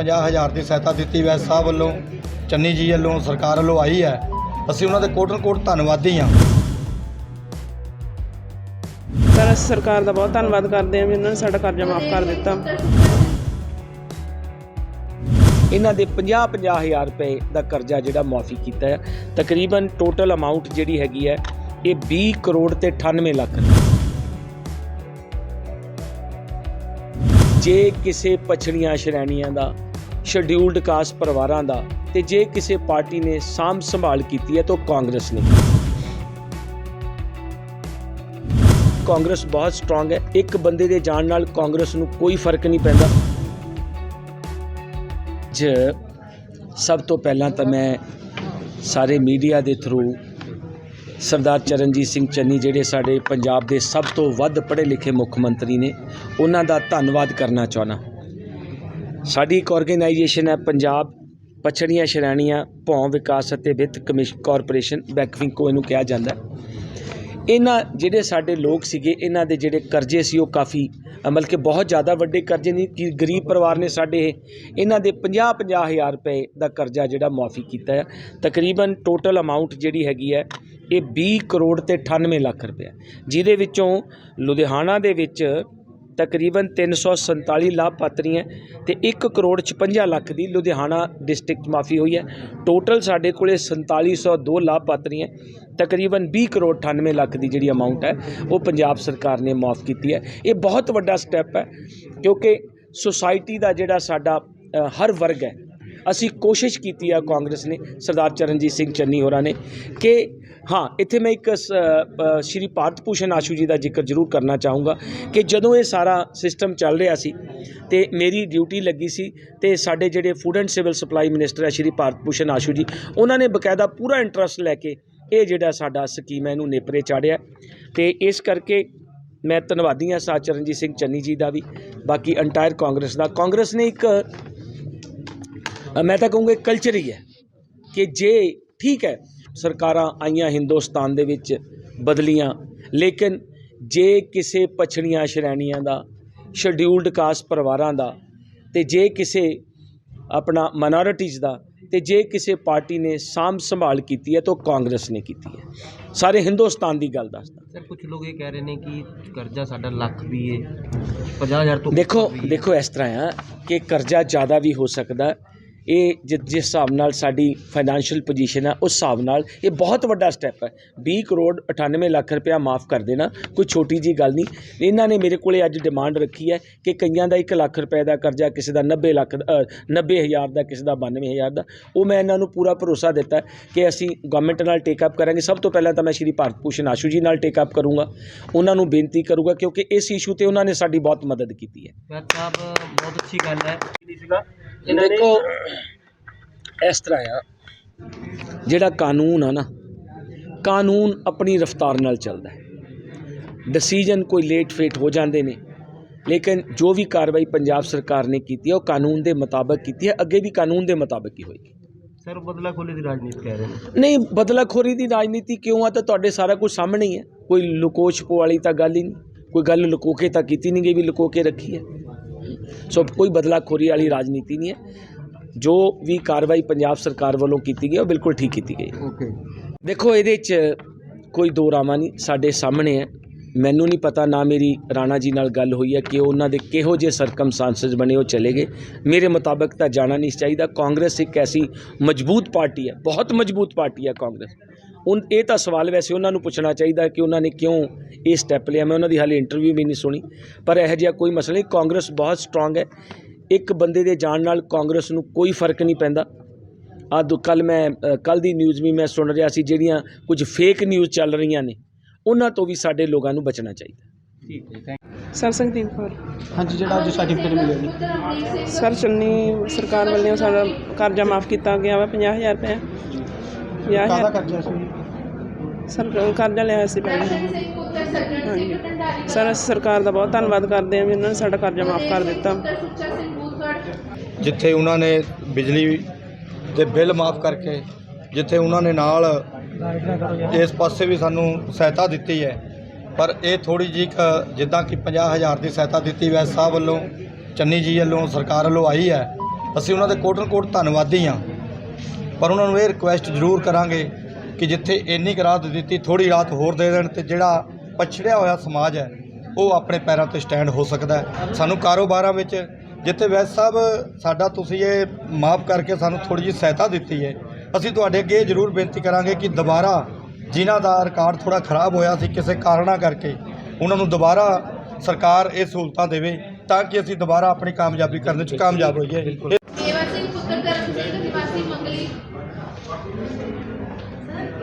50000 ਦੀ ਸਹਾਇਤਾ ਦਿੱਤੀ ਵੈਦ ਸਾਹਿਬ ਵੱਲੋਂ ਚੰਨੀ ਜੀ ਵੱਲੋਂ ਸਰਕਾਰ ਵੱਲੋਂ ਆਈ ਹੈ। ਅਸੀਂ ਉਹਨਾਂ ਦੇ ਕੋਟਨ ਕੋਟ ਧੰਨਵਾਦੀ ਹਾਂ। ਸਰ ਅਸੀਂ ਸਰਕਾਰ ਦਾ ਬਹੁਤ ਧੰਨਵਾਦ ਕਰਦੇ ਹਾਂ ਵੀ ਉਹਨਾਂ ਨੇ ਸਾਡਾ ਕਰਜ਼ਾ ਮਾਫ ਕਰ ਦਿੱਤਾ। ਇਹਨਾਂ ਦੇ 50-50 ਹਜ਼ਾਰ ਰੁਪਏ ਦਾ ਕਰਜ਼ਾ ਜਿਹੜਾ ਮਾਫੀ ਕੀਤਾ ਹੈ। ਤਕਰੀਬਨ ਟੋਟਲ ਅਮਾਉਂਟ ਜਿਹੜੀ ਹੈਗੀ ਹੈ ਇਹ 20 ਕਰੋੜ ਤੇ 98 ਲੱਖ ਜੇ ਕਿਸੇ ਪਛੜੀਆਂ ਸ਼੍ਰੇਣੀਆਂ ਦਾ ਸ਼ਡਿਊਲਡ ਕਾਸਟ ਪਰਿਵਾਰਾਂ ਦਾ ਤੇ ਜੇ ਕਿਸੇ ਪਾਰਟੀ ਨੇ ਸਾਂਭ ਸੰਭਾਲ ਕੀਤੀ ਹੈ ਤਾਂ ਉਹ ਕਾਂਗਰਸ ਨੇ। ਕਾਂਗਰਸ ਬਹੁਤ ਸਟਰੋਂਗ ਹੈ। ਇੱਕ ਬੰਦੇ ਦੇ ਜਾਣ ਨਾਲ ਕਾਂਗਰਸ ਨੂੰ ਕੋਈ ਫ਼ਰਕ ਨਹੀਂ ਪੈਂਦਾ। ਜ ਸਭ ਤੋਂ ਪਹਿਲਾਂ ਤਾਂ ਮੈਂ ਸਾਰੇ ਮੀਡੀਆ ਦੇ ਥਰੂ ਸਰਦਾਰ ਚਰਨਜੀਤ ਸਿੰਘ ਚੰਨੀ ਜਿਹੜੇ ਸਾਡੇ ਪੰਜਾਬ ਦੇ ਸਭ ਤੋਂ ਵੱਧ ਪੜ੍ਹੇ ਲਿਖੇ ਮੁੱਖ ਮੰਤਰੀ ਨੇ, ਉਹਨਾਂ ਦਾ ਧੰਨਵਾਦ ਕਰਨਾ ਚਾਹਣਾ ਸਾਡੀ ਇੱਕ ਆਰਗੇਨਾਈਜੇਸ਼ਨ ਹੈ ਪੰਜਾਬ ਪਛੜੀਆਂ ਸ਼੍ਰੇਣੀਆਂ ਭੌਂ ਵਿਕਾਸ ਅਤੇ ਵਿੱਤ ਕਮਿਸ਼ਨ ਕਾਰਪੋਰੇਸ਼ਨ ਬੈਕਵਿੰਕੋ ਇਹਨੂੰ ਕਿਹਾ ਜਾਂਦਾ ਇਹਨਾਂ ਜਿਹੜੇ ਸਾਡੇ ਲੋਕ ਸੀਗੇ ਇਹਨਾਂ ਦੇ ਜਿਹੜੇ ਕਰਜ਼ੇ ਸੀ ਉਹ ਕਾਫੀ ਅ, ਮਤਲਬ ਕਿ ਬਹੁਤ ਜ਼ਿਆਦਾ ਵੱਡੇ ਕਰਜ਼ੇ ਨਹੀਂ ਕਿ ਗਰੀਬ ਪਰਿਵਾਰ ਨੇ ਸਾਡੇ ਇਹਨਾਂ ਦੇ 50-50 ਹਜ਼ਾਰ ਰੁਪਏ ਦਾ ਕਰਜ਼ਾ ਜਿਹੜਾ ਮਾਫੀ ਕੀਤਾ ਹੈ। ਤਕਰੀਬਨ ਟੋਟਲ ਅਮਾਉਂਟ ਜਿਹੜੀ ਹੈਗੀ ਹੈ ਇਹ 20 ਕਰੋੜ ਤੇ 98 ਲੱਖ ਰੁਪਏ ਜਿਹਦੇ ਵਿੱਚੋਂ ਲੁਧਿਆਣਾ ਦੇ ਵਿੱਚ ਤਕਰੀਬਨ 347 ਲਾਭਪਾਤਰੀ ਹੈ ਤੇ 1 ਕਰੋੜ 56 ਲੱਖ ਦੀ ਲੁਧਿਆਣਾ ਡਿਸਟ੍ਰਿਕਟ ਮਾਫੀ ਹੋਈ ਹੈ। ਟੋਟਲ ਸਾਡੇ ਕੋਲੇ 4702 ਲਾਭਪਾਤਰੀ ਹੈ। ਤਕਰੀਬਨ 20 ਕਰੋੜ 98 ਲੱਖ ਦੀ ਜਿਹੜੀ ਅਮਾਉਂਟ ਹੈ, ਉਹ ਪੰਜਾਬ ਸਰਕਾਰ ਨੇ ਮਾਫ ਕੀਤੀ ਹੈ। ਇਹ ਬਹੁਤ ਵੱਡਾ ਸਟੈਪ ਹੈ ਕਿਉਂਕਿ ਸੁਸਾਇਟੀ ਦਾ ਜਿਹੜਾ ਸਾਡਾ ਹਰ ਵਰਗ ਹੈ ਅਸੀਂ ਕੋਸ਼ਿਸ਼ ਕੀਤੀ ਆ ਕਾਂਗਰਸ ਨੇ, ਸਰਦਾਰ ਚਰਨਜੀਤ ਸਿੰਘ ਚੰਨੀ ਹੋਰਾਂ ਨੇ, ਕਿ ਹਾਂ, ਇੱਥੇ ਮੈਂ ਇੱਕ ਸ- ਸ਼੍ਰੀ ਭਾਰਤ ਭੂਸ਼ਣ ਆਸ਼ੂ ਜੀ ਦਾ ਜ਼ਿਕਰ ਜ਼ਰੂਰ ਕਰਨਾ ਚਾਹੂੰਗਾ ਕਿ ਜਦੋਂ ਇਹ ਸਾਰਾ ਸਿਸਟਮ ਚੱਲ ਰਿਹਾ ਸੀ ਤੇ ਮੇਰੀ ਡਿਊਟੀ ਲੱਗੀ ਸੀ ਤੇ ਸਾਡੇ ਜਿਹੜੇ food and civil supply minister ਹੈ ਸ਼੍ਰੀ ਭਾਰਤ ਭੂਸ਼ਣ ਆਸ਼ੂ ਜੀ, ਉਹਨਾਂ ਨੇ ਬਕਾਇਦਾ ਪੂਰਾ ਇੰਟਰਸਟ ਲੈ ਕੇ ਇਹ ਜਿਹੜਾ ਸਾਡਾ ਸਕੀਮ ਹੈ ਇਹਨੂੰ ਨੇਪਰੇ ਚਾੜਿਆ। ਤੇ ਇਸ ਕਰਕੇ ਮੈਂ ਧੰਨਵਾਦੀ ਹਾਂ ਸਾ ਚਰਨਜੀਤ ਸਿੰਘ ਚੰਨੀ ਜੀ ਦਾ ਵੀ, ਬਾਕੀ ਅੰਟਾਇਰ ਕਾਂਗਰਸ ਦਾ। ਕਾਂਗਰਸ ਨੇ ਇੱਕ ਮੈਂ ਤਾਂ ਕਹੂੰਗਾ ਕਲਚਰ ਹੀ ਹੈ ਕਿ ਜੇ ਠੀਕ ਹੈ ਸਰਕਾਰਾਂ ਆਈਆਂ ਹਿੰਦੁਸਤਾਨ ਦੇ ਵਿੱਚ ਬਦਲੀਆਂ ਲੇਕਿਨ ਜੇ ਕਿਸੇ ਪਛੜੀਆਂ ਸ਼੍ਰੇਣੀਆਂ ਦਾ ਸ਼ਡਿਊਲਡ ਕਾਸਟ ਪਰਿਵਾਰਾਂ ਦਾ ਤੇ ਜੇ ਕਿਸੇ ਆਪਣਾ ਮਾਈਨੋਰਿਟੀਜ਼ ਦਾ ਤੇ ਜੇ ਕਿਸੇ ਪਾਰਟੀ ਨੇ ਸਾਂਭ ਸੰਭਾਲ ਕੀਤੀ ਹੈ ਤਾਂ ਉਹ ਕਾਂਗਰਸ ਨੇ ਕੀਤੀ ਹੈ ਸਾਰੇ ਹਿੰਦੁਸਤਾਨ ਦੀ ਗੱਲ ਦੱਸਦਾ ਸਰ ਕੁਝ ਲੋਕ ਇਹ ਕਹਿ ਰਹੇ ਨੇ ਕਿ ਕਰਜ਼ਾ ਸਾਡਾ ਲੱਖ ਵੀ ਹੈ 50000 ਤੋਂ ਦੇਖੋ। ਦੇਖੋ ਇਸ ਤਰ੍ਹਾਂ ਆ ਕਿ ਕਰਜ਼ਾ ਜ਼ਿਆਦਾ ਵੀ ਹੋ ਸਕਦਾ ਇਹ ਜਿਸ ਹਿਸਾਬ ਨਾਲ ਸਾਡੀ ਫਾਈਨੈਂਸ਼ੀਅਲ ਪੋਜੀਸ਼ਨ ਹੈ ਉਸ ਹਿਸਾਬ ਨਾਲ ਇਹ ਬਹੁਤ ਵੱਡਾ ਸਟੈਪ ਹੈ। 20 ਕਰੋੜ 98 ਲੱਖ ਰੁਪਇਆ ਮਾਫ ਕਰ ਦੇਣਾ ਕੋਈ ਛੋਟੀ ਜੀ ਗੱਲ ਨਹੀਂ। ਇਹਨਾਂ ਨੇ ਮੇਰੇ ਕੋਲੇ ਅੱਜ ਡਿਮਾਂਡ ਰੱਖੀ ਹੈ ਕਿ ਕਈਆਂ ਦਾ 1 ਲੱਖ ਰੁਪਏ ਦਾ ਕਰਜ਼ਾ ਕਿਸੇ ਦਾ 90 ਲੱਖ ਦਾ, ਅ, 90 ਹਜ਼ਾਰ ਦਾ ਕਿਸੇ ਦਾ 92 ਹਜ਼ਾਰ ਦਾ। ਉਹ ਮੈਂ ਇਹਨਾਂ ਨੂੰ ਪੂਰਾ ਭਰੋਸਾ ਦਿੱਤਾ ਕਿ ਅਸੀਂ ਗਵਰਨਮੈਂਟ ਨਾਲ ਟੇਕ ਅਪ ਕਰਾਂਗੇ। ਸਭ ਤੋਂ ਪਹਿਲਾਂ ਤਾਂ ਮੈਂ ਸ਼੍ਰੀ ਭਾਰਤ ਭੂਸ਼ਣ ਆਸ਼ੂ ਜੀ ਨਾਲ ਟੇਕ ਅਪ ਕਰੂੰਗਾ। ਉਹਨਾਂ ਨੂੰ ਬੇਨਤੀ ਕਰੂੰਗਾ ਕਿਉਂਕਿ ਇਸ ਇਸ਼ੂ ਤੇ ਉਹਨਾਂ ਨੇ ਸਾਡੀ ਬਹੁਤ ਮਦਦ ਕੀਤੀ ਹੈ। ਸਾਹਿਬ ਬਹੁਤ ਅੱਛੀ ਗੱਲ ਹੈ। ਦੇਖੋ ਇਸ ਤਰ੍ਹਾਂ ਆ ਜਿਹੜਾ ਕਾਨੂੰਨ ਆ ਨਾ ਕਾਨੂੰਨ ਆਪਣੀ ਰਫ਼ਤਾਰ ਨਾਲ ਚੱਲਦਾ ਹੈ। ਡਿਸੀਜਨ ਕੋਈ ਲੇਟ ਫੇਟ ਹੋ ਜਾਂਦੇ ਨੇ ਲੇਕਿਨ ਜੋ ਵੀ ਕਾਰਵਾਈ ਪੰਜਾਬ ਸਰਕਾਰ ਨੇ ਕੀਤੀ ਹੈ ਉਹ ਕਾਨੂੰਨ ਦੇ ਮੁਤਾਬਕ ਕੀਤੀ ਹੈ ਅੱਗੇ ਵੀ ਕਾਨੂੰਨ ਦੇ ਮੁਤਾਬਕ ਹੀ ਹੋਏਗੀ। ਸਰ ਬਦਲਾ ਖੋਲੇ ਦੀ ਰਾਜਨੀਤੀ ਕਹਿ ਰਹੇ ਨੇ। ਨਹੀਂ ਬਦਲਾਖੋਰੀ ਦੀ ਰਾਜਨੀਤੀ ਕਿਉਂ ਆ ਤਾਂ ਤੁਹਾਡੇ ਸਾਰਾ ਕੁਝ ਸਾਹਮਣੇ ਹੀ ਹੈ। ਕੋਈ ਲੁਕੋ ਛਪੋ ਵਾਲੀ ਤਾਂ ਗੱਲ ਹੀ ਨਹੀਂ ਕੋਈ ਗੱਲ ਲੁਕੋ ਕੇ ਤਾਂ ਕੀਤੀ ਨਹੀਂ ਗਈ ਵੀ ਲੁਕੋ ਕੇ ਰੱਖੀ ਹੈ। ਸੋ ਕੋਈ ਬਦਲਾਖੋਰੀ ਵਾਲੀ ਰਾਜਨੀਤੀ ਨਹੀਂ ਹੈ। ਜੋ ਵੀ ਕਾਰਵਾਈ ਪੰਜਾਬ ਸਰਕਾਰ ਵੱਲੋਂ ਕੀਤੀ ਗਈ ਉਹ ਬਿਲਕੁਲ ਠੀਕ ਕੀਤੀ ਗਈ ਹੈ। ਓਕੇ। ਦੇਖੋ ਇਹਦੇ 'ਚ ਕੋਈ ਦੋ ਰਾਮਾ ਨਹੀਂ ਸਾਡੇ ਸਾਹਮਣੇ ਹੈ। ਮੈਨੂੰ ਨਹੀਂ ਪਤਾ ਨਾ ਮੇਰੀ ਰਾਣਾ ਜੀ ਨਾਲ ਗੱਲ ਹੋਈ ਹੈ ਕਿ ਉਹਨਾਂ ਦੇ ਕਿਹੋ ਜਿਹੇ ਸਰਕਮਸਟੈਂਸਸ ਬਣੇ ਉਹ ਚਲੇ ਗਏ। ਮੇਰੇ ਮੁਤਾਬਕ ਤਾਂ ਜਾਣਾ ਨਹੀਂ ਚਾਹੀਦਾ। ਕਾਂਗਰਸ ਇੱਕ ਐਸੀ ਮਜ਼ਬੂਤ ਪਾਰਟੀ ਹੈ ਬਹੁਤ ਮਜ਼ਬੂਤ ਪਾਰਟੀ ਹੈ ਕਾਂਗਰਸ। ਉਨ ਇਹ ਤਾਂ ਸਵਾਲ ਵੈਸੇ ਉਹਨਾਂ ਨੂੰ ਪੁੱਛਣਾ ਚਾਹੀਦਾ ਕਿ ਉਹਨਾਂ ਨੇ ਕਿਉਂ ਇਹ ਸਟੈਪ ਲਿਆ। ਮੈਂ ਉਹਨਾਂ ਦੀ ਹਾਲੇ ਇੰਟਰਵਿਊ ਵੀ ਨਹੀਂ ਸੁਣੀ। ਪਰ ਇਹੋ ਜਿਹਾ ਕੋਈ ਮਸਲਾ ਨਹੀਂ। ਕਾਂਗਰਸ ਬਹੁਤ ਸਟਰੋਂਗ ਹੈ। ਇੱਕ ਬੰਦੇ ਦੇ ਜਾਣ ਨਾਲ ਕਾਂਗਰਸ ਨੂੰ ਕੋਈ ਫ਼ਰਕ ਨਹੀਂ ਪੈਂਦਾ। ਆ ਕੱਲ ਮੈਂ ਕੱਲ ਦੀ ਨਿਊਜ਼ ਵੀ ਮੈਂ ਸੁਣ ਰਿਹਾ ਸੀ ਜਿਹੜੀਆਂ ਕੁਝ ਫੇਕ ਨਿਊਜ਼ ਚੱਲ ਰਹੀਆਂ ਨੇ ਉਹਨਾਂ ਤੋਂ ਵੀ ਸਾਡੇ ਲੋਕਾਂ ਨੂੰ ਬਚਣਾ ਚਾਹੀਦਾ। ਠੀਕ ਹੈ ਥੈਂਕ ਸਰ ਸੰਗਦੀਪ ਕੌਰ। ਹਾਂਜੀ ਜਿਹੜਾ ਅੱਜ ਸਰਟੀਫਿਕੇਟ ਮਿਲਿਆ ਜੀ। ਸਰ ਚੰਨੀ ਸਰਕਾਰ ਵੱਲੋਂ ਸਾਡਾ ਕਰਜ਼ਾ ਮਾਫ ਕੀਤਾ ਗਿਆ ਵਾ 50000 ਰੁਪਏ 50000 ਕਰਜ਼ਾ ਸੀ? ਸਰ ਕਰਜ਼ਾ ਲਿਆ ਸੀ ਪਹਿਲਾਂ ਹਾਂਜੀ। ਸਰ ਅਸੀਂ ਸਰਕਾਰ ਦਾ ਬਹੁਤ ਧੰਨਵਾਦ ਕਰਦੇ ਹਾਂ ਵੀ ਉਹਨਾਂ ਨੇ ਸਾਡਾ ਕਰਜ਼ਾ ਮਾਫ ਕਰ ਦਿੱਤਾ। ਜਿੱਥੇ ਉਹਨਾਂ ਨੇ ਬਿਜਲੀ ਦੇ ਬਿੱਲ ਮਾਫ ਕਰਕੇ ਜਿੱਥੇ ਉਹਨਾਂ ਨੇ ਨਾਲ ਇਸ ਪਾਸੇ ਵੀ ਸਾਨੂੰ ਸਹਾਇਤਾ ਦਿੱਤੀ ਹੈ। ਪਰ ਇਹ ਥੋੜੀ ਜਿਹੀ ਕੁ ਜਿੱਦਾਂ ਕਿ 50000 ਦੀ ਸਹਾਇਤਾ ਦਿੱਤੀ ਵੈਦ ਸਾਹਿਬ ਵੱਲੋਂ ਚੰਨੀ ਜੀ ਵੱਲੋਂ ਸਰਕਾਰ ਵੱਲੋਂ ਆਈ ਹੈ। ਅਸੀਂ ਉਹਨਾਂ ਦੇ ਕੋਟਨ ਕੋਟ ਧੰਨਵਾਦੀ ਹਾਂ। ਪਰ ਉਹਨਾਂ ਨੂੰ ਇਹ ਰਿਕੁਐਸਟ ਜ਼ਰੂਰ ਕਰਾਂਗੇ ਕਿ ਜਿੱਥੇ ਇੰਨੀ ਕੁ ਰਾਹਤ ਦਿੱਤੀ ਥੋੜੀ ਰਾਤ ਹੋਰ ਦੇ ਦੇਣ ਤੇ ਜਿਹੜਾ ਪਛੜਿਆ ਹੋਇਆ ਸਮਾਜ ਹੈ, ਉਹ ਆਪਣੇ ਪੈਰਾਂ ਤੇ ਸਟੈਂਡ ਹੋ ਸਕਦਾ ਸਾਨੂੰ ਕਾਰੋਬਾਰਾਂ ਵਿੱਚ ਜਿੱਥੇ ਵੈਦ ਸਾਹਿਬ, ਸਾਡਾ ਤੁਸੀਂ ਇਹ ਮਾਫ ਕਰਕੇ ਸਾਨੂੰ ਥੋੜੀ ਜਿਹੀ ਸਹਾਇਤਾ ਦਿੱਤੀ ਹੈ, ਅਸੀਂ ਤੁਹਾਡੇ ਅੱਗੇ ਇਹ ਜ਼ਰੂਰ ਬੇਨਤੀ ਕਰਾਂਗੇ ਕਿ ਦੁਬਾਰਾ ਜਿਨ੍ਹਾਂ ਦਾ ਰਿਕਾਰਡ ਥੋੜਾ ਖਰਾਬ ਹੋਇਆ ਸੀ ਕਿਸੇ ਕਾਰਨਾਂ ਕਰਕੇ, ਉਹਨਾਂ ਨੂੰ ਦੁਬਾਰਾ ਸਰਕਾਰ ਇਹ ਸਹੂਲਤਾਂ ਦੇਵੇ ਤਾਂ ਕਿ ਅਸੀਂ ਦੁਬਾਰਾ ਆਪਣੀ ਕਾਮਯਾਬੀ ਕਰਨ 'ਚ ਕਾਮਯਾਬ ਹੋਈਏ।